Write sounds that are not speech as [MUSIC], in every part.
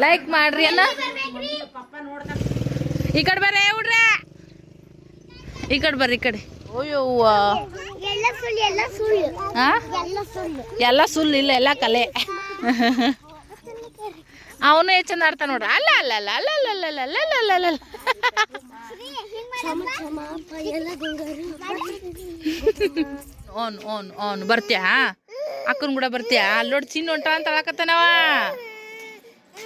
Like ಮಾಡ್ರಿ ಅಲ್ಲ ಈ ಕಡೆ ಬರ್ರಿ ಹುಡ್ರೆ ಈ ಕಡೆ ಬರ್ರಿ ಈ ಕಡೆ ಎಲ್ಲ ಸುಳ್ಳು ಇಲ್ಲ ಎಲ್ಲ ಕಲೆ ಅವನು ಹೆಚ್ಚಂದ ಚಂದ ಆಡ್ತಾನ ನೋಡ್ರಿ ಅಲ್ಲ ಅಲ್ಲ ಅಲ್ಲ ಅಲ್ಲ ಅಲ್ಲ ಅಲ್ಲ ಅಲ್ಲ ಅಲ್ಲ ಅಲ್ಲ ಅಲ್ಲ ಅಲ್ಲ ಓನ್ ಓನ್ ಓನ್ ಬರ್ತೀಯಾ? ಅಕ್ಕನ ಕೂಡ ಬರ್ತೀಯಾ? ಅಲ್ಲಿ ನೋಡಿ, ಚಿನ್ನ ಹೊಂಟ ಅಂತ ಹೇಳಕತ್ತಾನವ.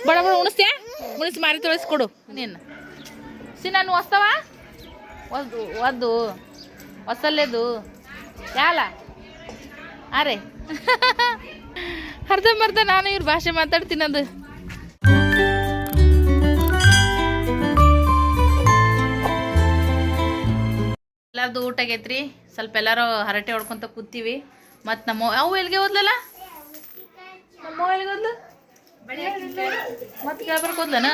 ಬಡ ಬಡ, ಉಣಿಸ್ತೀಯಾ? ಉಣಿಸಿ ಮಾರಿ ತೊಳಿಸ್ಕೊಡು. ನೀನು. ಸಿ ನಾನು ಹೊಸ್ತವ? ಒದ್ದು ಒದ್ದು ಹೊಸಲ್ಲೇದು. ಯಾಲ? ಅರೆ ಅರ್ಧಂಬರ್ಧ ನಾನು ಇವ್ರ ಭಾಷೆ ಮಾತಾಡ್ತೀನದು ಎಲ್ಲಾರ್ದು ಊಟ ಆಗೈತ್ರಿ? ಸ್ವಲ್ಪ ಎಲ್ಲರೂ ಹರಟೆ ಹೊಡ್ಕೊಂತ ಕೂತೀವಿ. ಮತ್ತು ನಮ್ಮ ಅವು ಎಲ್ಲಿಗೆ ಓದ್ಲಲ್ಲ ನಮ್ಮ ಎಲ್ಲಿಗೆ ಓದ್ಲು ಮತ್ತೆ ಓದ್ಲನ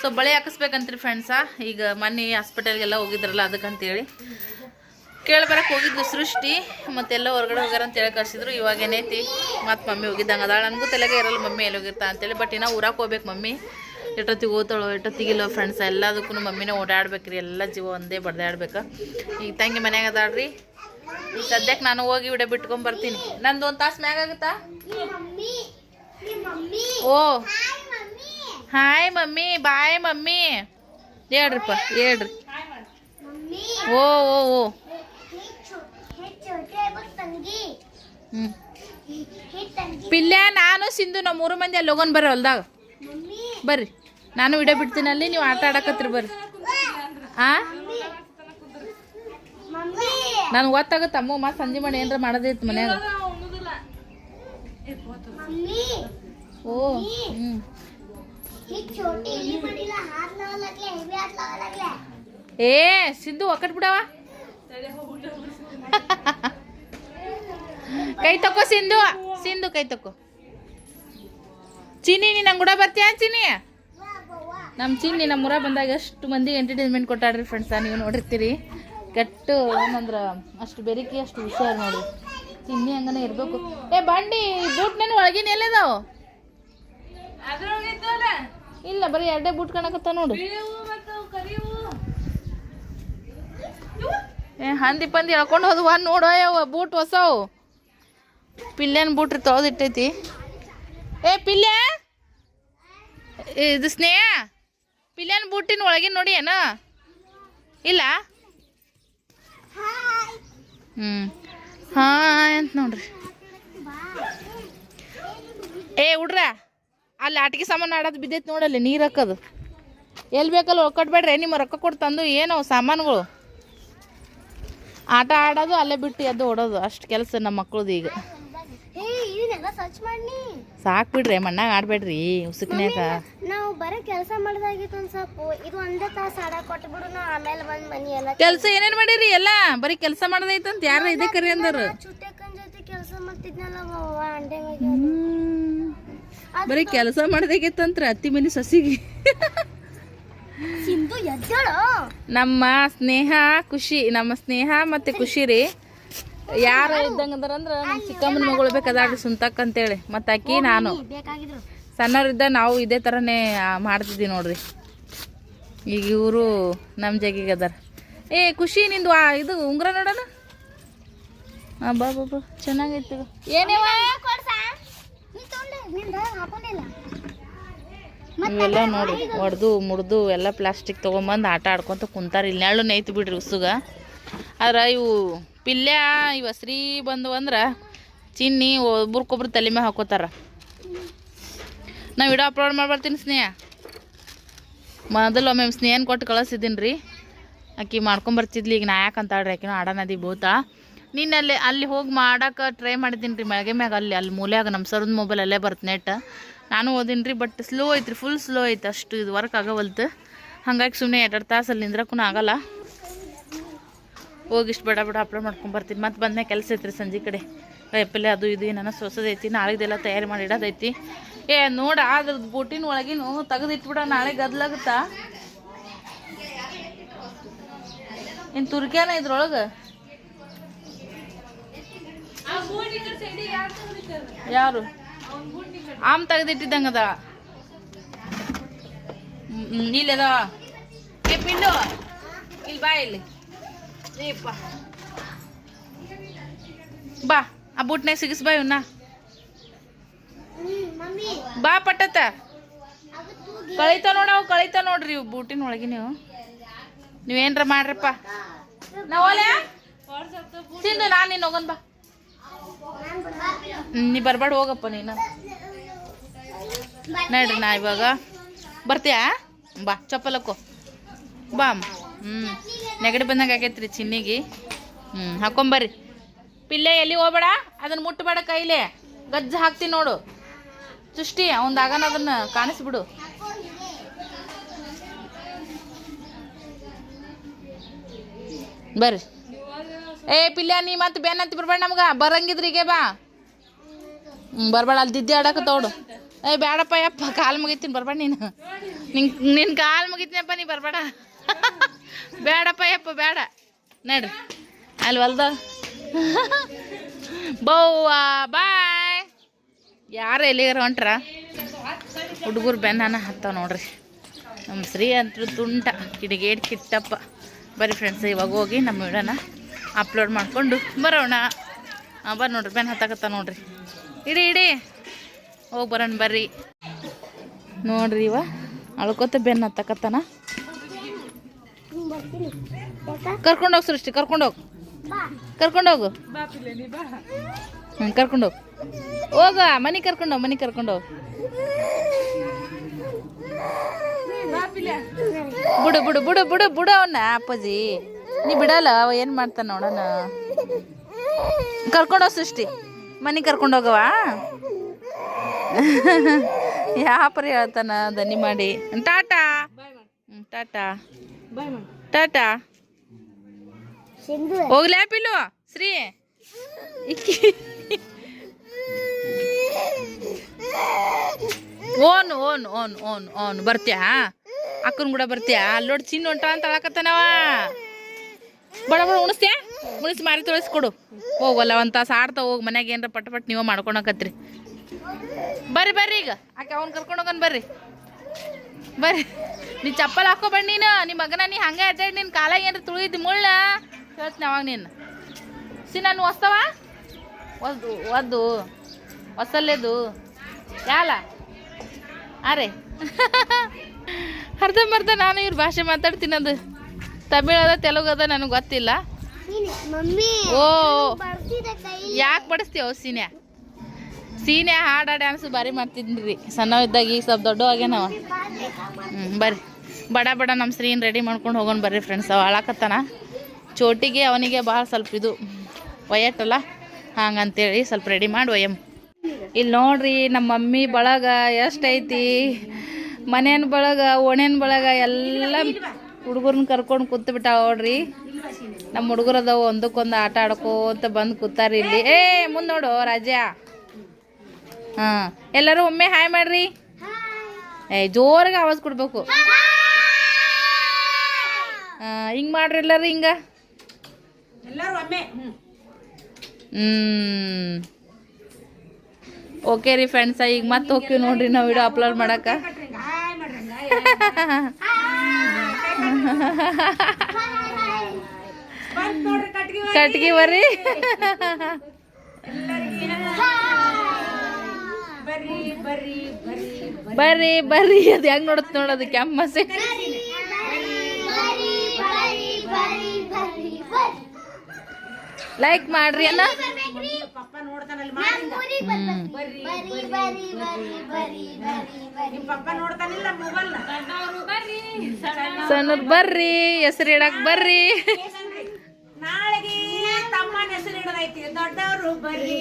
ಸೊ ಬಳೆ ಹಾಕಿಸ್ಬೇಕಂತ್ರಿ ಫ್ರೆಂಡ್ಸಾ ಈಗ ಮೊನ್ನೆ ಹಾಸ್ಪಿಟಲ್ಗೆಲ್ಲ ಹೋಗಿದ್ರಲ್ಲ ಅದಕ್ಕಂತೇಳಿ. ಕೇಳ್ಬರಕ್ಕೆ ಹೋಗಿದ್ವಿ ಸೃಷ್ಟಿ. ಮತ್ತೆಲ್ಲ ಹೊರಗಡೆ ಹೋಗ್ಯಾರ ಅಂತ ಹೇಳಿ ಕರ್ಸಿದ್ರು ಇವಾಗ ಏನೈತಿ? ಮತ್ತು ಮಮ್ಮಿ ಹೋಗಿದ್ದಂಗೆ ಅದಾಳ. ನನಗೂ ತಲೆಗೆ ಇರಲ್ಲ ಮಮ್ಮಿ ಎಲ್ಲಿ ಹೋಗಿರ್ತಾ ಅಂತೇಳಿ. ಬಟ್ ಇನ್ನೂ ಊರಾಕ್ ಹೋಗ್ಬೇಕು ಮಮ್ಮಿ. ಎಷ್ಟೊತ್ತಿಗೆ ಓದ್ತಾಳೋ ಎಷ್ಟೊತ್ತಿಗಿಲ್ಲೋ ಫ್ರೆಂಡ್ಸ್ ಎಲ್ಲದಕ್ಕೂ ಮಮ್ಮಿನೇ ಓಡಾಡ್ಬೇಕ್ರಿ. ಎಲ್ಲ ಜೀವ ಒಂದೇ ಬಡ್ದಾಡ್ಬೇಕು. ಈಗ ತಂಗಿ ಮನ್ಯಾಗ ಅದಾಳ್ರಿ. ಈಗ ಸದ್ಯಕ್ಕೆ ನಾನು ಹೋಗಿ ವಿಡಿಯೋ ಬಿಟ್ಕೊಂಡ್ ಬರ್ತೀನಿ. ನಂದು ಒಂದು ತಾಸು ಮ್ಯಾಗ ಆಗುತ್ತಾ? ಓ. Hi mummy. Bye mummy. ಹೇಳ್ರಿಪ್ಪ, ಹೇಳ್ರಿ. ಓ ಓ ಓ. ಪಿಲ್ಯ, ನಾನು ಸಿಂಧು ನಮ್ಮ ಮೂರು ಮಂದಿ ಅಲ್ಲಿ ಹೋಗೋಣ ಬರ್ರಿ ಹೊಲ್ದಾಗ. ಬರ್ರಿ. ನಾನು ವಿಡಿಯೋ ಬಿಡ್ತೀನಿ ಅಲ್ಲಿ, ನೀವು ಆಟ ಆಡಕತ್ರಿ ಬರ್ರಿ. ಆ? ನಾನು ಗೊತ್ತಾಗುತ್ತೆ, ಅಮ್ಮ ಮತ್ತೆ ಸಂಜೆ ಮಾಡಿ ಏನಾರ ಮಾಡೋದಿತ್ತು ಮನ್ಯಾಗ. ಓ ಹ್ಞೂ ಏ, ಸಿದ್ದು ಒಕ್ಕಟ್ ಬಿಡವ [LAUGHS] ಕೈ ತಕೋ ಸಿಂಧು ಸಿಂಧು ಕೈ ತಕೋ. ಚೀನಿ ನೀನು ಕೂಡ ಬರ್ತೀಯ ಚೀನಿ ನಮ್ಮ ಚೀನಿ ನಮ್ಮೂರ ಬಂದಾಗ ಎಷ್ಟು ಮಂದಿ ಎಂಟರ್ಟೈನ್ಮೆಂಟ್ ಕೊಟ್ಟಾಡ್ರಿ ಫ್ರೆಂಡ್ಸ ನೀವು ನೋಡಿರ್ತೀರಿ. ಕೆಟ್ಟು ಏನಂದ್ರ, ಅಷ್ಟು ಬೆರಿಕಿ, ಅಷ್ಟು ಹುಷಾರು ನೋಡಿ ತಿನ್ನಿ ಹಂಗನ ಇರ್ಬೇಕು. ಏ ಬಂಡಿ ಬೂಟ್ ನನ್ನ ಒಳಗಿನ ಎಲ್ಲಿದಾವ? ಇಲ್ಲ, ಬರೀ ಎರಡೇ ಬೂಟ್ ಕಾಣಕತ್ತ ನೋಡು. ಏ, ಹಂದಿ ಪಂದಿ ಎಳ್ಕೊಂಡು ಹೋದ್ವ ನೋಡೋ ಯಾವ ಬೂಟ್ ಹೊಸವು. ಪಿಲ್ಯನ್ ಬೂಟ್ರಿ ತೊಳೆದಿಟ್ಟೈತಿ. ಏ ಪಿಲ್ಯ ಇದು ಸ್ನೇಹ? ಪಿಲ್ಯನ್ ಬೂಟಿನ ಒಳಗಿನ ನೋಡಿ ಏನ? ಇಲ್ಲ? ಹ್ಞೂ ಹಾಂ ಅಂತ ನೋಡ್ರಿ. ಏ, ಹುಡ್ರ, ಅಲ್ಲಿ ಆಟಿಕೆ ಸಾಮಾನು ಆಡೋದು ಬಿದ್ದೈತಿ ನೋಡಲ್ಲಿ, ನೀರು ಹಾಕೋದು. ಎಲ್ಲಿ ಬೇಕಲ್ಲ ಒಕ್ಕಟ್ಬೇಡ್ರಿ ನಿಮ್ಮ ರೊಕ್ಕ ಕೊಟ್ಟು ತಂದು ಏನೋ ಸಾಮಾನುಗಳು. ಆಟ ಆಡೋದು, ಅಲ್ಲೇ ಬಿಟ್ಟು ಎದ್ದು ಓಡೋದು, ಅಷ್ಟು ಕೆಲಸ ನಮ್ಮ ಮಕ್ಳದ್ದು ಈಗ ಹೇ ಇದನ್ನೆಲ್ಲ ಸರ್ಚ್ ಮಾಡಿ ಸಾಕು ಬಿಡ್ರಿ ಮಣ್ಣಾಗ ಆಡ್ಬೇಡ್ರಿ ಉಸುಕ್ನ್ಯಾಗ. ನಾವು ಬರೀ ಕೆಲಸ ಮಾಡಿದಾಗಿತ್ತು ಒಂದ್ ಸ್ವಲ್ಪ. ಇದು ಒಂದೇ ತಾಸು ಆಡಕ್ ಕೊಟ್ಬಿಡು ನಾವು ಆಮೇಲೆ ಬಂದ್ ಮನಿ ಎಲ್ಲ ಕೆಲಸ ಏನೇನ್ ಮಾಡಿರಿ ಎಲ್ಲ? ಬರೀ ಕೆಲಸ ಮಾಡೋದೈತಂತ ಯಾರ ಇದೇ ಕರಿ ಅಂದರು. ಚುಟ್ಟಕ್ಕನ್ ಜೊತೆ ಕೆಲಸ ಮಾಡ್ತಿದ್ನಲ್ಲ ಅಂಡೆ ಬರೀ ಕೆಲಸ ಮಾಡ್ದಾಗಿತ್ತಂತ್ರ ಅತ್ತಿ ಮನಿ ಸಸಿಗೆ. ಸಿಂಧು ಎದ್ದೇಳು? ನಮ್ಮ ಸ್ನೇಹ ಖುಷಿ ನಮ್ಮ ಸ್ನೇಹ ಮತ್ತೆ ಖುಷಿ ರೀ. ಯಾರು ಇದ್ದಂಗೆ ಅಂದ್ರೆ ನಮ್ಮ ಚಿಕ್ಕಮ್ಮನ ಮಗಳು ಬೇಕಾದಾಡ್ರಿ ಸುಂತಕ್ ಅಂತೇಳಿ. ಮತ್ತ ಅಕ್ಕಿ ನಾನು. ಸಣ್ಣವ್ರಿದ್ದ ನಾವು ಇದೇ ಥರನೇ ಮಾಡ್ತಿದ್ದೀವಿ ಮಾಡ್ತಿದ್ವಿ ನೋಡ್ರಿ. ಈಗ ಇವರು ನಮ್ಮ ಜಗಿಗೆ ಅದಾರ. ಏ ಖುಷಿ ನಿಂದು ಆ ಇದು ಉಂಗ್ರ ನೋಡೋಣ. ಹಾಂ ಬಾ ಬಾ ಬಾ ಚೆನ್ನಾಗೈತಿ. ಏನೇವ ಇವೆಲ್ಲ ನೋಡಿ ಒಡ್ದು ಮುಡ್ದು ಎಲ್ಲ ಪ್ಲಾಸ್ಟಿಕ್ ತೊಗೊಂಬಂದು ಆಟ ಆಡ್ಕೊತ ಕುಂತಾರೆ. ಇಲ್ಲಿ ನೆರಳು ನೈತು ಬಿಡ್ರಿ ಉಸುಗ. ಆದ್ರೆ ಇವು ಪಿಲ್ಯ ಇವ ಹಸ್ರಿ ಬಂದು ಅಂದ್ರೆ ಚಿನ್ನಿ ಒಬ್ರಿಗೊಬ್ರು ತಲೆ ಮೇಲೆ ಹಾಕೋತಾರ. ನಾ ವಿಡಿಯೋ ಅಪ್ಲೋಡ್ ಮಾಡ್ಬರ್ತೀನಿ ಸ್ನೇಹ. ಮೊದಲು ಒಮ್ಮೆ ಸ್ನೇಹನ ಕೊಟ್ಟು ಕಳಿಸಿದ್ದೀನಿ ರೀ ಆಕಿ ಮಾಡ್ಕೊಂಬರ್ತಿದ್ಲಿ ಈಗ ನಾ ಯಾಕೆ ಅಂತಾಳ್ರಿ ಆಕಿನೂ ಆಡನದಿ ಬೋತ ನೀನು ಅಲ್ಲಿ ಅಲ್ಲಿ ಹೋಗಿ ಮಾಡಕ್ಕೆ ಟ್ರೈ ಮಾಡಿದ್ದೀನಿ ರೀ ಮಳಗೆ ಮ್ಯಾಗ ಅಲ್ಲಿ ಅಲ್ಲಿ ಮೂಲೆಯಾಗ ನಮ್ಮ ಸರ್ದ ಮೊಬೈಲ್ ಅಲ್ಲೇ ಬರ್ತ ನೆಟ್. ನಾನು ಓದಿನಿ ರೀ ಬಟ್ ಸ್ಲೋ ಐತ್ರಿ ಫುಲ್ ಸ್ಲೋ ಐತೆ, ಅಷ್ಟು ಇದು ವರ್ಕ್ ಆಗವಲ್ತು. ಹಂಗಾಗಿ ಸುಮ್ಮನೆ ಎರಡು ತಾಸು ಅಲ್ಲಿ ನಿಂದ್ರಕ್ಕೂ ಆಗಲ್ಲ. ಹೋಗಿ ಇಷ್ಟು ಬೇಡ ಬೇಡ ಅಪ್ಲೋಡ್ ಮಾಡ್ಕೊಂಡು ಬರ್ತೀನಿ. ಮತ್ತೆ ಬಂದ್ಮೇಲೆ ಕೆಲಸ ಐತ್ರಿ ಸಂಜೆ ಕಡೆ. ಕಾಯಿಪಲ್ಲೆ ಅದು ಇದು ಏನಾನ ಸೊಸದೈತಿ, ನಾಳೆದೆಲ್ಲ ತಯಾರಿ ಮಾಡಿ ಇಡೋದೈತಿ. ಏ, ನೋಡ ಅದ್ರದ್ದು ಬೂಟಿನ ಒಳಗಿನ ತೆಗೆದಿಟ್ಬಿಡ, ನಾಳೆ ಗದ್ಲಾಗುತ್ತಾ? ಇನ್ನು ತುರ್ಕ್ಯಾನ ಇದ್ರೊಳಗೆ? ಯಾರು? ಆಮ್ ತೆಗೆದಿಟ್ಟಿದ್ದಂಗ ಇಲ್ಲದ ಏ, ಪಿಂಡು ಇಲ್ಲಿ ಬಾ ಇಲ್ಲಿ. ಬಾ. ಆ ಬೂಟ್ನಾಗ ಸಿಗಿಸ್ ಬಾ ಇವನ್ನ ಬಾ ತೂಗಿ ಕಳೀತಾ ನೋಡ ಅವು, ಕಳೀತಾ ನೋಡ್ರಿ ಇವು ಬೂಟಿನ ಒಳಗೆ ನೀವು ನೀವೇನ್ರ ಮಾಡ್ರಪ್ಪ. ನಾವಲ್ಲ ತಿಂದು ನಾನು ನೀನು ಹೋಗನ್ ಬಾ. ನೀ ಬರ್ಬೇಡ ಹೋಗಪ್ಪ ನೀನು. ನಡ್ರಿ ನಾ ಇವಾಗ ಬರ್ತೀಯಾ? ಬಾ, ಚಪ್ಪಲಕ್ಕೋ. ಬಾ ಅಮ್ಮ ಹ್ಞೂ ನೆಗಡಿ ಬಂದಂಗೆ ಆಗೈತ್ರಿ ಚಿನ್ನಿಗೆ. ಹ್ಞೂ ಹಾಕೊಂಬರ್ರಿ ಪಿಲ್ಲೆ ಎಲ್ಲಿ ಹೋಗ್ಬೇಡ? ಅದನ್ನ ಮುಟ್ಟಬೇಡ ಕೈಲಿ. ಗಜ್ಜ ಹಾಕ್ತೀನಿ ನೋಡು. ಚುಷ್ಟಿ ಅವ್ನ ಆಗನ ಅದನ್ನ ಕಾಣಿಸ್ಬಿಡು. ಬರ್ರಿ. ಏ, ಪಿಲ್ಯ, ನೀ ಮತ್ತೆ ಅಂತ ಬರ್ಬೇಡ ನಮ್ಗೆ. ಈಗ ಬಾ. ಹ್ಞೂ ಬರ್ಬೇಡ, ಅಲ್ಲಿ ದಿದ್ದೆ ಆಡಕ್ಕೆ ತೋಡು. ಏ ಬೇಡಪ್ಪ ಯಪ್ಪ, ಕಾಲು ಮುಗಿತೀನಿ, ಬರ್ಬೇಡ ನೀನು. ನಿನ್ ನಿನ್ನ ಕಾಲು ಮುಗಿತೀನಪ್ಪ, ನೀ ಬರ್ಬೇಡ. [LAUGHS] ಬೇಡಪ್ಪ, ಯಪ್ಪ, ಬೇಡ. ನಡ್ರಿ ಅಲ್ಲಿ ಹೊಲ್ದ. ಬೌವ್ವ, ಬಾಯ್. ಯಾರು ಎಲ್ಲಿಗಾರ ಹೊಂಟ್ರ? ಹುಡುಗರು ಬೆನ್ನನ ಹತ್ತಾವ ನೋಡ್ರಿ. ನಮ್ಮ ಶ್ರೀ ಅಂತೂ ತುಂಟ, ಕಿಡಿಗೇಡ್ ಕಿಟ್ಟಪ್ಪ. ಬರೀ ಫ್ರೆಂಡ್ಸ್ ಇವಾಗ ಹೋಗಿ ನಮ್ಮ ವಿಡಿಯೋನ ಅಪ್ಲೋಡ್ ಮಾಡಿಕೊಂಡು ಬರೋಣ. ಹಾಂ ಬರ್ ನೋಡ್ರಿ ಬೆನ್ನು ಹತ್ತಾಕತ್ತ ನೋಡ್ರಿ. ಇಡಿ ಇಡಿ. ಹೋಗಿ ಬರೋಣ ಬರ್ರಿ. ನೋಡ್ರಿ ಇವ, ಅಳ್ಕೊತ ಬೆನ್ನ ಹತ್ತಕತ್ತಾನ. ಬರ್ತೀನಿ ಕರ್ಕೊಂಡೋಗಿ ಸೃಷ್ಟಿ ಕರ್ಕೊಂಡೋಗಿ ಕರ್ಕೊಂಡೋಗು ಹ್ಞೂ ಕರ್ಕೊಂಡೋಗಿ ಹೋಗ. ಮನೆ ಕರ್ಕೊಂಡೋಗಿ ಮನೆ ಕರ್ಕೊಂಡೋಗಿ ಬಿಡು ಬಿಡು ಬಿಡು ಬಿಡು ಬಿಡು ಅವನ್ನ ಅಪ್ಪಾಜಿ. ನೀ ಬಿಡಲ್ಲ, ಅವ ಏನು ಮಾಡ್ತಾನ ನೋಡೋಣ. ಕರ್ಕೊಂಡೋಗ್ ಸೃಷ್ಟಿ. ಮನೆ ಕರ್ಕೊಂಡೋಗವ ಯಾಪರಿ ಹೇಳ್ತಾನ ದನಿ ಮಾಡಿ. ಟಾಟಾ. ಟಾಟಾ. ಟಾಟಾ? ಹೋಗ್ಲಿ ಪಿಲ್ಲು ಶ್ರೀ. ಓನ್ ಓನ್ ಓನ್ ಓನ್ ಓನ್ ಬರ್ತ್ಯಾ? ಅಕ್ಕನ ಕೂಡ ಬರ್ತೀಯಾ? ಅಲ್ಲೋಡ್ ಚಿನ್ನ ಹೊಂಟ ಅಂತ ಅಳಕತ್ತನವ ಬಡ ಬಡ ಉಣಸ್ತೆ ಉಣಿಸಿ ಮಾರಿ ತೊಳಿಸ್ಕೊಡು. ಹೋಗಲ್ಲ ಒಂದು ತಾಸು ಆಡ್ತಾ ಹೋಗಿ ಮನ್ಯಾಗ ಏನಾರ ಪಟ್ ಪಟ್ ನೀವೇ ಮಾಡ್ಕೊಳಕತ್ರಿ ಬರ್ರಿ ಬರ್ರಿ ಈಗ. ಆಕೆ ಅವ್ನು ಕರ್ಕೊಂಡು ಹೋಗನ್ ಬರ್ರಿ. ಬರ್ರಿ ನೀ ಚಪ್ಪಲ್ ಹಾಕೋ ಬಣ್ಣ ನೀನು ನಿಮ್ಮ ಮಗನ ನೀ ಹಂಗೆ ಅಡ್ಡಾಡಿ ನಿನ್ನ ಕಾಲ ಏನಾರ ತುಳಿದ್ ಮುಳ್ಳ? ಹೇಳ್ತೀನಿ ಅವಾಗ ನೀನು. ಸಿ ನಾನು ಹೊಸವ ಒದ್ದು ಒದ್ದು ಹೊಸಲ್ಲೇದು ಯಾಲ? ಅರೆ ಅರ್ಧಂಬರ್ಧ ನಾನು ಇವ್ರ ಭಾಷೆ ಮಾತಾಡ್ತೀನಿ ಅದು. ತಮಿಳ್ ಅದ ತೆಲುಗು ಅದ ನನಗೆ ಗೊತ್ತಿಲ್ಲ ಓ ಯಾಕೆ ಬಡಿಸ್ತೀವ ಸೀನ್ಯಾ? ಸೀನ್ಯಾ ಹಾಡ ಡ್ಯಾನ್ಸ್ ಬಾರಿ ಮಾಡ್ತಿದ್ರಿ. ಸಣ್ಣವಿದ್ದಾಗ ಈಗ ಸ್ವಲ್ಪ ದೊಡ್ಡ ಆಗ್ಯಾನವ ಹ್ಞೂ ಬರ್ರಿ. ಬಡ ಬಡ ನಮ್ಮ ಸ್ತ್ರೀನ್ ರೆಡಿ ಮಾಡ್ಕೊಂಡು ಹೋಗೋಣ ಬರ್ರಿ ಫ್ರೆಂಡ್ಸ್ ಅವ ಅಳಕತ್ತಾನ ಚೋಟಿಗೆ ಅವನಿಗೆ ಭಾಳ ಸ್ವಲ್ಪ ಇದು ಒಯ್ಯಟ್ಟಲ್ಲ ಹಂಗಂತೇಳಿ ಸ್ವಲ್ಪ ರೆಡಿ ಮಾಡಿ ಒಯ್ಯಮ್. ಇಲ್ಲಿ ನೋಡ್ರಿ ನಮ್ಮ ಮಮ್ಮಿ ಬಳಗ ಎಷ್ಟೈತಿ. ಮನೇನ ಬಳಗ ಓಣೇನ ಬಳಗ ಎಲ್ಲ ಹುಡುಗರ್ನ ಕರ್ಕೊಂಡು ಕೂತು ಬಿಟ್ಟಾವ ನೋಡ್ರಿ ನಮ್ಮ ಹುಡುಗರದವು ಒಂದಕ್ಕೊಂದು ಆಟ ಆಡ್ಕೋತ ಬಂದು ಕೂತಾರ ಇಲ್ಲಿ. ಏ, ಮುಂದೆ ನೋಡು ರಾಜ ಹಾಂ. ಎಲ್ಲರೂ ಒಮ್ಮೆ ಹಾಯ್ ಮಾಡ್ರಿ. ಏ ಜೋರಾಗಿ ಆವಾಜ್ ಕೊಡ್ಬೇಕು. ಹಿಂಗೆ ಮಾಡ್ರಿ ಎಲ್ಲರೂ ಹಿಂಗ. ಹ್ಮ್. ಓಕೆ ರೀ ಫ್ರೆಂಡ್ಸ್ ಈಗ ಮತ್ತೆ ಹೋಗ್ತೀವಿ ನೋಡ್ರಿ ನಾವು ವಿಡಿಯೋ ಅಪ್ಲೋಡ್ ಮಾಡಕ್ಕ. ಕಟ್ಗಿ ಬರ್ರಿ. ಬರ್ರಿ ಬರ್ರಿ ಅದು ಹೆಂಗ್ ನೋಡುತ್ತೆ ನೋಡೋದು ಕೆಮ್ಮಸೆ ಲೈಕ್ ಮಾಡ್ರಿ ಅಲ್ಲ ಸಣ್ಣ ಬರ್ರಿ ಹೆಸರು ಇಡಕ್ ಬರ್ರಿ ನಾಳೆಗೆ ತಮ್ಮನ ಹೆಸರು ಇಡದೈತಿ ದೊಡ್ಡವರು ಬರ್ರಿ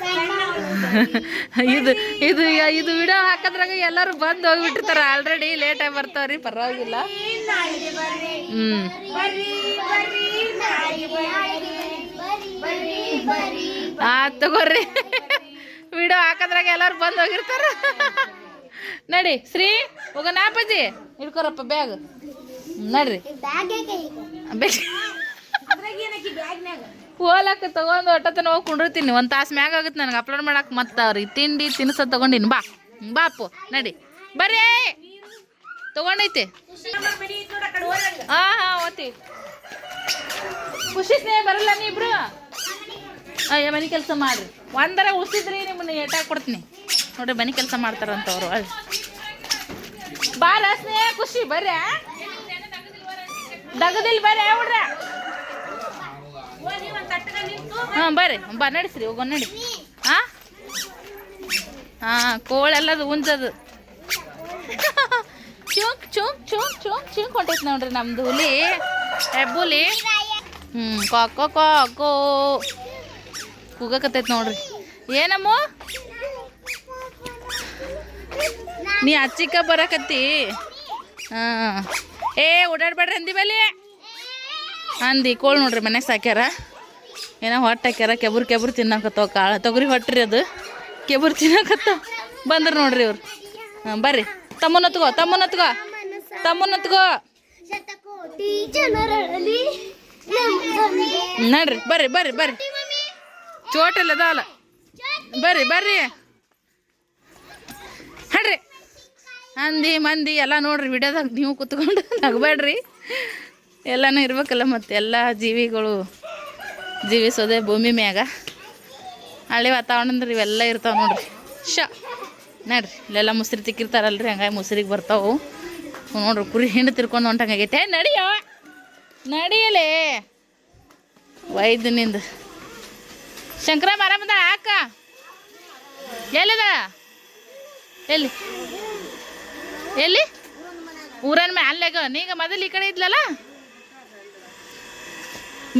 [LAUGHS] ಇದು ಇದು ಇದು ವಿಡಿಯೋ ಹಾಕದ್ರಾಗ ಎಲ್ಲರೂ ಬಂದು ಹೋಗ್ಬಿಟ್ಟಿರ್ತಾರ. ಆಲ್ರೆಡಿ ಲೇಟ್ ಆಗಿ ಬರ್ತಾವ್ರಿ ಪರವಾಗಿಲ್ಲ. ಹ್ಮ್. ಆ ತಗೋರಿ ವಿಡಿಯೋ ಹಾಕದ್ರಾಗ ಎಲ್ಲರೂ ಬಂದು ಹೋಗಿರ್ತಾರ. ನಡಿ ಶ್ರೀ ಹೋಗೋಣ ನಾಪಜಿ ಹಿಡ್ಕೊರಪ್ಪ ಬ್ಯಾಗ್. ನಡ್ರಿ. ಹೋಲಕ್ಕೆ ತಗೊಂಡು ಒಟ್ಟತನ ಹೋಗಿ ಕುಂಡಿರ್ತೀನಿ. ಒಂದು ತಾಸು ಮ್ಯಾಗ ಆಗುತ್ತೆ ನನಗೆ ಅಪ್ಲೋಡ್ ಮಾಡಕ್ಕೆ ಮತ್ತೆ ಅವ್ರಿಗೆ ತಿಂಡಿ ತಿನ್ಸ ತಗೊಂಡಿನಿ. ಬಾ. ಬಾ ಅಪ್ಪು. ನಡಿ. ಬರ್ರಿ. ತಗೊಂಡೈತಿ. ಹಾಂ ಹಾಂ, ಓತಿ. ಖುಷಿ ಸ್ನೇಹ ಬರಲ್ಲ ನೀ ಇಬ್ರು? ಅಯ್ಯ, ಮನೆ ಕೆಲಸ ಮಾಡ್ರಿ. ಒಂದರ ಉಸಿದ್ರಿ ನಿಮ್ಮನ್ನ ಏಟಾಗಿ ಕೊಡ್ತೀನಿ. ನೋಡ್ರಿ, ಮನೆ ಕೆಲಸ ಮಾಡ್ತಾರಂತವ್ರು. ಬಾರ ಸ್ನೇಹ, ಖುಷಿ. ಬರ್ರಿ ದಗದಿಲ್ ಬರ್ರಿ ಹುಡ್ರ ಹಾಂ ಬರ್ರಿ. ಬಾ, ನಡಿಸ್ರಿ, ಹೋಗೋ, ನಡಿ. ಹಾಂ? ಹಾಂ, ಕೋಳೆಲ್ಲದು ಉಂಜದು. ಚೂಕ್ ಚೂಕ್ ಚೂಕ್ ಚೂಕ್ ಚೂಕ್ ಹೊಂಟೈತೆ ನೋಡ್ರಿ ನಮ್ದು ಹುಲಿ. ಹೆಬ್ಬುಲಿ ಹ್ಞೂ ಕಾಕೋ ಕಾಕೋ ಕೂಗಕತ್ತೈತಿ ನೋಡ್ರಿ. ಏನಮ್ಮ? ನೀ ಅಚ್ಚಿಕ ಬರಕತ್ತಿ. ಹಾಂ. ಏ, ಓಡಾಡ್ಬೇಡ್ರಿ ಅಂದಿ ಬಲಿ ಅಂದಿ, ಕೋಳ್ ನೋಡ್ರಿ ಮನೆ ಸಾಕ್ಯಾರ. ಏನೋ ಹೊಟ್ಟೆ ಹಾಕ್ಯಾರ ಕೆಬ್ರು ಕೆಬ್ರು ತಿನ್ನಕತ್ತವ ಕಾಳು. ತೊಗರಿ ಹೊಟ್ಟ್ರಿ ಅದು. ಕೆಬ್ರು ತಿನ್ನಕತ್ತವ ಬಂದ್ರು ನೋಡ್ರಿ ಇವ್ರು. ಹಾಂ ಬರ್ರಿ. ತಮ್ಮನ ಹೊತ್ಕೋ ತಮ್ಮನ ಹೊತ್ಕೋ. ತಮ್ಮನ ನಡ್ರಿ, ಬರ್ರಿ ಬರ್ರಿ ಬರ್ರಿ. ಚೋಟಲ್ಲ ಅದಾವಲ್ಲ. ಬರ್ರಿ ಬರ್ರಿ. ಹಡ್ರಿ ಅಂದಿ ಮಂದಿ ಎಲ್ಲ ನೋಡ್ರಿ ವಿಡಿಯೋದಾಗ ನೀವು ಕುತ್ಕೊಂಡು ನಗಬೇಡ್ರಿ. ಎಲ್ಲನೂ ಇರ್ಬೇಕಲ್ಲ ಮತ್ತೆ ಎಲ್ಲ ಜೀವಿಗಳು. ಜೀವಿಸೋದೆ ಭೂಮಿ ಮ್ಯಾಗ. ಹಳ್ಳಿ ವಾತಾವರಣ ಅಂದ್ರೆ ಇವೆಲ್ಲ ಇರ್ತಾವೆ ನೋಡ್ರಿ. ಶ, ನೋಡ್ರಿ, ಇಲ್ಲೆಲ್ಲ ಮುಸ್ರಿ ತಿಕ್ಕಿರ್ತಾರಲ್ರಿ, ಹಂಗಾಗಿ ಮುಸ್ರಿಗೆ ಬರ್ತಾವು. ನೋಡ್ರಿ, ಕುರಿ ಹಿಂಡು ತಿರ್ಕೊಂಡು ಹೊಂಟಂಗಾಗೈತೆ. ನಡಿಯೋ ನಡಿಯಲೇ ವೈದ್ಯನಿಂದ ಮರ ಬಂದ ಅಕ್ಕ ಎಲ್ಲಿದ? ಎಲ್ಲಿ? ಎಲ್ಲಿ? ಊರನ್ ಮ್ಯಾಲ್ಯಾಗ ನೀಗ ಮೊದಲು ಈ ಕಡೆ ಇದ್ಲಲ್ಲ?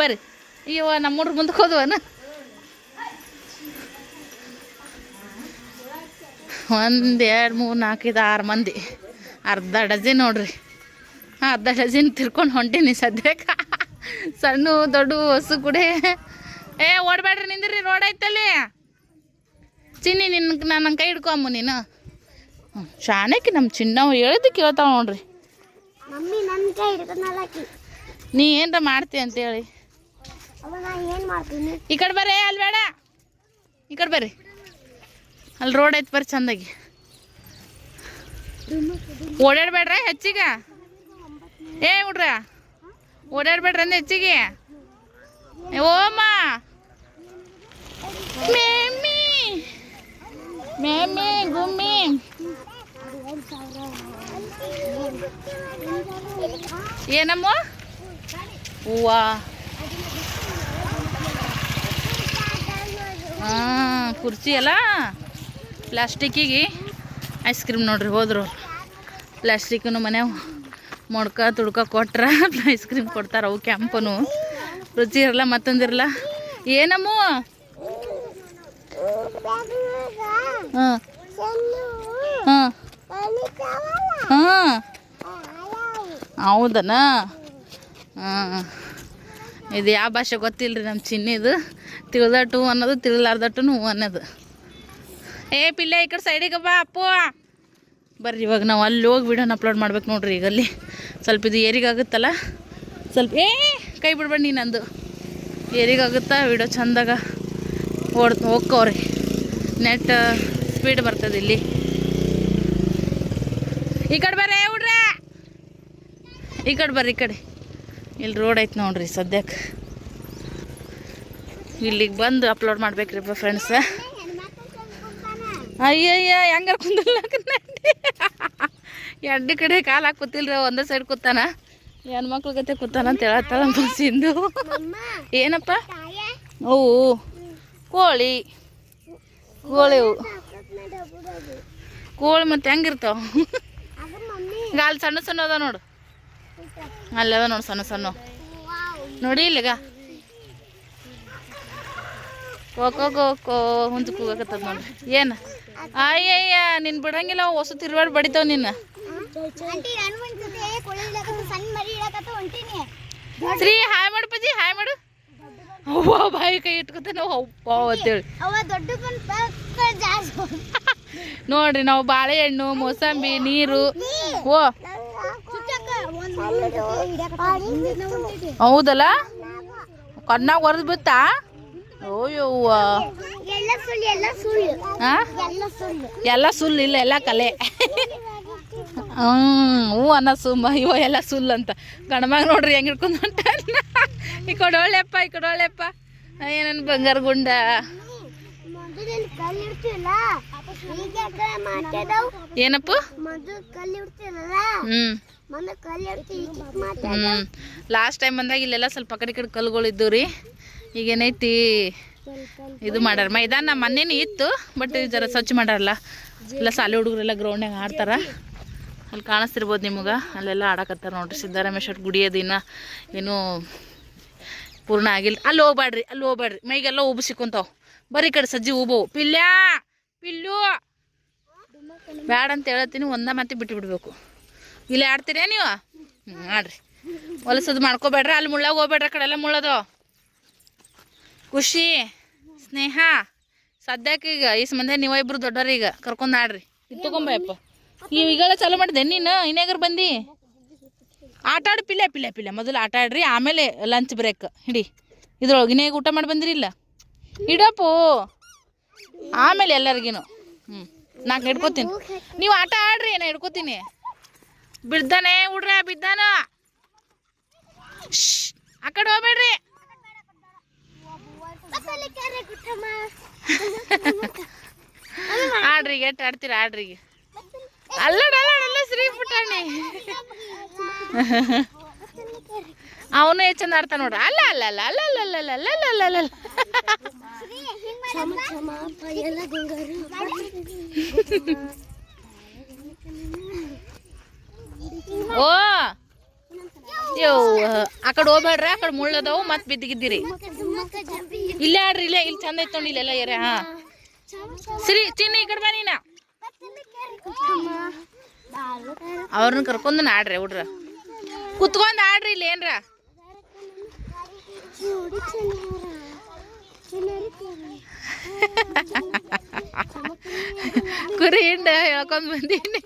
ಬರ್ರಿ. ಅಯ್ಯೋ ನಮ್ಮ ಹುಡ್ರು ಮುಂದಕ್ಕೆ ಹೋದ್ವನ? ಒಂದು ಎರಡು ಮೂರು ನಾಲ್ಕೈದು ಆರು ಮಂದಿ. ಅರ್ಧ ಡಜನ್ ನೋಡ್ರಿ. ಹಾಂ ಅರ್ಧ ಡಜನ್ ತಿರ್ಕೊಂಡು ಹೊಂಟೀನಿ ಸದ್ಯಕ್ಕ. ಸಣ್ಣ ದೊಡ್ಡ ಹೊಸು ಕುಡೆ ಏ ಓಡಬೇಡ್ರಿ ನಿಂದ್ರಿ ರೋಡ್ ಐತಲ್ಲಿ. ಚಿನ್ನಿ ನಿನ್ನ ನನ್ನ ಕೈ ಹಿಡ್ಕೊಂಬು ನೀನು. ಶಾನಕ್ಕೆ ಶಾಣಕ್ಕೆ ನಮ್ಮ ಚಿನ್ನವು ಹೇಳಿದ್ದು ಕೇಳ್ತಾವ ನೋಡ್ರಿ. ನೀ ಏನರ ಮಾಡ್ತಿ ಅಂತೇಳಿ ಅವ ನಾ ಏನ್ ಮಾಡ್ತೀನಿ ಈ ಕಡೆ ಬರ್ರಿ, ಅಲ್ಲಿ ಬೇಡ. ಈ ಕಡೆ ಬರ್ರಿ. ಅಲ್ಲಿ ರೋಡ್ ಐತೆ ಬರ್ರಿ ಚಂದಾಗಿ. ಓಡಾಡ್ಬೇಡ್ರ ಹೆಚ್ಚಿಗೆ. ಏ, ಹುಡ್ರ. ಓಡಾಡ್ಬೇಡ್ರ ಅಂದ್ರೆ ಹೆಚ್ಚಿಗೆ. ಓಮ್ಮ. ಮೇಮಿ ಮೇಮಿ ಗುಮ್ಮಿ. ಏನಮ್ಮ? ಹೂವಾ. ಹಾಂ, ಕುರ್ಚಿ ಅಲ್ಲ? ಪ್ಲಾಸ್ಟಿಕ್ಕಿಗೆ. ಐಸ್ ಕ್ರೀಮ್ ನೋಡ್ರಿ, ಹೋದ್ರು. ಪ್ಲಾಸ್ಟಿಕ್ನು ಮನೆ ಮೊಡ್ಕ, ತುಡ್ಕ ಕೊಟ್ರ ಐಸ್ ಕ್ರೀಮ್ ಕೊಡ್ತಾರ ಅವು ಕೆಂಪನು. ರುಚಿ ಇರಲ್ಲ ಮತ್ತೊಂದಿರಲ್ಲ ಏನಮ್ಮ? ಹೌದನ? ಹಾಂ. ಇದು ಯಾವ ಭಾಷೆ ಗೊತ್ತಿಲ್ಲ ರೀ ನಮ್ಮ ಚಿನ್ನಿದು? ತಿಳಿದಟ್ಟು ಅನ್ನೋದು ತಿಳಿಲಾರ್ದಟ್ಟು ಹೂ ಅನ್ನೋದು. ಏ ಪಿಲ್ಲೆ, ಈ ಕಡೆ ಸೈಡಿಗೆ ಬಾ ಅಪ್ಪು. ಬರ್ರಿ ಇವಾಗ ನಾವು ಅಲ್ಲಿ ಹೋಗಿ ವಿಡಿಯೋನ ಅಪ್ಲೋಡ್ ಮಾಡ್ಬೇಕು ನೋಡ್ರಿ ಈಗ ಅಲ್ಲಿ. ಸ್ವಲ್ಪ ಇದು ಏರಿಗಾಗುತ್ತಲ್ಲ? ಸ್ವಲ್ಪ ಏ, ಕೈ ಬಿಡ್ಬೇಡಿ ನೀ ನಂದು. ಏರಿಗಾಗುತ್ತಾ? ವಿಡಿಯೋ ಚಂದಾಗ ಓಡ್ ಹೋಗ್ಕೋರಿ. ನೆಟ್ ಸ್ಪೀಡ್ ಬರ್ತದೆ ಇಲ್ಲಿ. ಈ ಕಡೆ ಬರ್ರಿ ಹುಡ್ರೆ. ಈ ಕಡೆ ಬರ್ರಿ, ಈ ಕಡೆ. ಇಲ್ಲಿ ರೋಡ್ ಐತೆ ನೋಡ್ರಿ ಸದ್ಯಕ್ಕೆ ಇಲ್ಲಿಗೆ ಬಂದು ಅಪ್ಲೋಡ್ ಮಾಡ್ಬೇಕ್ರಿ ಫ್ರೆಂಡ್ಸ ಅಯ್ಯಯ್ಯ ಹೆಂಗಾರ ಕುಂದಿಲ್ಲ ಎರಡು ಕಡೆ ಕಾಲು ಹಾಕಿ ಕೂತಿಲ್ರಿ, ಒಂದೇ ಸೈಡ್ ಕೂತಾನ. ಹೆಣ್ಮಕ್ಳ ಗತೆ ಕೂತಾನ ಅಂತ ಹೇಳತ್ತಾಳ ಸಿಂಧು. ಏನಪ್ಪ? ಅವು ಕೋಳಿ. ಕೋಳಿ ಕೋಳಿ ಮತ್ತೆ ಹೆಂಗಿರ್ತಾವ ಗಾಲ್ ಸಣ್ಣ ಸಣ್ಣ ಅದ ನೋಡು. ಅಲ್ಲದ ನೋಡಿ ಸಣ್ಣ ಸಣ್ಣ. ನೋಡಿ ಇಲ್ಲಿಗ. ಕೋಕೋ ಕೋಕೋ ಹುಂಚು ಕೂಗಕತ್ತದ ನೋಡ್ರಿ. ಏನು? ಅಯ್ಯಯ್ಯ ನಿನ್ ಬಿಡಂಗಿಲ್ಲ ಹೊಸ ತಿರುವಾಡ್ ಬಡಿತಾವ ನಿನ್ನ. ಶ್ರೀ ಹಾಯ್ ಮಾಡು ಪಜಿ ಹಾಯ್ ಮಾಡು. ಅವ್ವ ಬಾಯಿ ಕೈ ಇಟ್ಕೊತಾನೆ ಅಪ್ಪ ಅಂತೇಳಿ. ನೋಡ್ರಿ ನಾವು ಬಾಳೆಹಣ್ಣು ಮೋಸಂಬಿ ನೀರು. ಓ. ಹೌದಲ್ಲ? ಕಣ್ಣಾಗ ಹೊರದ್ ಬಿತ್ತಾ? ಓಯ್ಯವ್ವ ಎಲ್ಲ ಸುಳ್ಳು ಇಲ್ಲ ಎಲ್ಲ ಕಲೆ. ಹ್ಞೂ ಹೂ ಅನ್ನ ಸುಮ್ಮ ಇವ ಎಲ್ಲ ಸುಳ್ಳು ಅಂತ. ಗಣಮಾಗ ನೋಡ್ರಿ ಹೆಂಗ್ ಹಿಡ್ಕೊಂಡು ಹೊಂಟ ಈ ಕೊಡೋಳೆಪ್ಪ ಈ ಕೊಡೋಳೆಪ್ಪ ಏನನ್ ಬಂಗಾರ ಗುಂಡ? ಏನಪ್ಪ? ಹ್ಮ್. ಲಾಸ್ಟ್ ಟೈಮ್ ಬಂದಾಗ ಇಲ್ಲೆಲ್ಲ ಸ್ವಲ್ಪ ಕಡೆ ಈ ಕಡೆ ಕಲ್ಗಳು ಇದ್ದವು ರೀ. ಈಗೇನೈತಿ ಇದು ಮಾಡ್ಯಾರ. ಮೈದಾನ ಮೊನ್ನೆನೇ ಇತ್ತು ಬಟ್ ಜರ ಸ್ವಚ್ಛ ಮಾಡ್ಯಾರಲ್ಲ. ಎಲ್ಲ ಸಾಲಿ ಹುಡುಗರೆಲ್ಲ ಗ್ರೌಂಡ್ನಾಗ ಆಡ್ತಾರ. ಅಲ್ಲಿ ಕಾಣಿಸ್ತಿರ್ಬೋದು ನಿಮಗೆ. ಅಲ್ಲೆಲ್ಲ ಆಡಕತ್ತಾರ ನೋಡ್ರಿ. ಸಿದ್ದರಾಮೇಶ್ವರ ಗುಡಿ ಅದಿನ ಏನು ಪೂರ್ಣ ಆಗಿಲ್ಲ. ಅಲ್ಲಿ ಹೋಗ್ಬ್ಯಾಡ್ರಿ ಅಲ್ಲಿ ಹೋಗ್ಬ್ಯಾಡ್ರಿ. ಮೈಗೆಲ್ಲ ಉಬ್ಬು ಸಿಕ್ಕೊಂತಾವ ಬರೀ ಈ ಕಡೆ ಸಜ್ಜಿ ಉಬವು ಪಿಲ್ಯಾ ಪಿಲ್ಲು ಬ್ಯಾಡ ಅಂತ ಹೇಳತ್ತೀನಿ ಒಂದ ಮತ್ತೆ ಬಿಟ್ಟು ಬಿಡ್ಬೇಕು ಇಲ್ಲಿ ಆಡ್ತೀರಾ ನೀವು? ಆಡ್ರಿ. ಹೊಲಸದು ಮಾಡ್ಕೋಬೇಡ್ರಿ, ಅಲ್ಲಿ ಮುಳ್ಳಾಗ ಹೋಗ್ಬೇಡ್ರಿ ಕಡೆಲ್ಲ ಮುಳ್ಳದು ಖುಷಿ, ಸ್ನೇಹ. ಸದ್ಯಕ್ಕೆ ಈಗ ಈ ಸಂಬಂಧ ನೀವ ಇಬ್ರು ದೊಡ್ಡವ್ರು ಈಗ, ಕರ್ಕೊಂಡು ಆಡ್ರಿ. ಈ ಈಗೆಲ್ಲ ಚಾಲು ಮಾಡಿದೆ ನೀನು ಇನ್ಯಾಗರ್ ಬಂದು? ಆಟ ಆಡಿ ಪಿಲ್ಲೆ ಪಿಲ್ಲೆ ಪಿಲ್ಲೆ ಮೊದಲು ಆಟ ಆಡ್ರಿ, ಆಮೇಲೆ ಲಂಚ್ ಬ್ರೇಕ್ ಹಿಡಿ. ಇದ್ರೊಳಗೆ ಇನ್ಯಾಗ ಊಟ ಮಾಡಿ ಬಂದಿರಿ ಇಲ್ಲ ಇಡಪ್ಪು. ಆಮೇಲೆ ಎಲ್ಲರಿಗೇನು. ಹ್ಞೂ ನಾಲ್ಕು ಹಿಡ್ಕೋತೀನಿ. ನೀವು ಆಟ ಆಡ್ರಿ, ನಾ ಹಿಡ್ಕೋತೀನಿ. ಬಿದ್ದಾನೆ ಹುಡ್ರ ಬಿದ್ದಾನ ಆ ಕಡೆ ಹೋಗ್ಬೇಡ್ರಿ ಆಡ್ರಿ ಎಟ್ ಆಡ್ತೀರ ಆಡ್ರಿ ಅಲ್ಲಡಲ್ಲ ಅಲ್ಲಡ ಅಲ್ಲಡ ಶ್ರೀ ಪುಟಾಣಿ ಅವನು ಹೆಚ್ಚು ಚಂದ ಆಡ್ತಾನ ನೋಡ್ರಿ ಅಲ್ಲ ಅಲ್ಲ ಅಲ್ಲ ಅಲ್ಲ ಅಲ್ಲ ಅಲ್ಲ ಅಲ್ಲ ಅಲ್ಲ ಅಲ್ಲ ಅಲ್ಲ ಅಲ್ಲ ಕ್ಷಮ ಕ್ಷಮ ಎಲ್ಲ ಗಂಗಾರು ಓ ಯೋ ಆ ಕಡೆ ಆ ಕಡೆ ಮುಳ್ಳದವು ಮತ್ತೆ ಬಿದ್ದಿಗಿದ್ದೀರಿ. ಇಲ್ಲೇ ಆಡ್ರಿ, ಇಲ್ಲೇ, ಇಲ್ಲಿ ಚಂದ ಐತ್ ನೋಡಿ, ಇಲ್ಲೆಲ್ಲ ಹಾ. ಸರಿ, ಚಿನ್ನ ಈ ಕಡೆ ಬನ್ನಿ ನಾ ಅವ್ರನ್ನ ಕರ್ಕೊಂಡು ಆಡ್ರಿ, ಹುಡ್ರ. ಕುತ್ಕೊಂಡು ಆಡ್ರಿ ಇಲ್ಲಿ, ಏನ್ರ. ಕುರಿ ಹಿಂಡ ಹೇಳ್ಕೊಂಡ್ ಬಂದೀನಿ.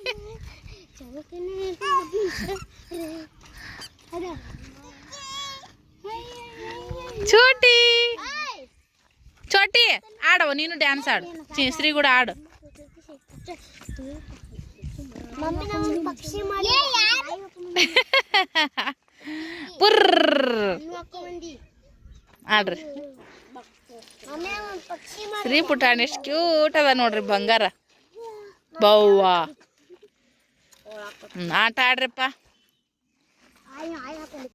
ಚೋಟಿ. ಚೋಟಿ ಆಡವ ನೀನು ಡ್ಯಾನ್ಸ್ ಆಡು. ಶ್ರೀ ಕೂಡ ಆಡು. ಮಮ್ಮಿ ನಾವು ಪಕ್ಷಿ ಮಾಡಿ. [LAUGHS] ಪುರ್ರ್. ಆಡ್ರಿ. ಮಮ್ಮಿ ನಾವು ಪಕ್ಷಿ ಮಾಡಿ. ಶ್ರೀ ಪುಟಾಣಿ ಎಷ್ಟು ಕ್ಯೂಟ್ ಅದ ನೋಡ್ರಿ ಬಂಗಾರ. ಬವ್ವ. ಆಟ ಆಡ್ರಿಪ್ಪ. ಆಯ್ ಆಯ್ ಹಾಕೊಂಡು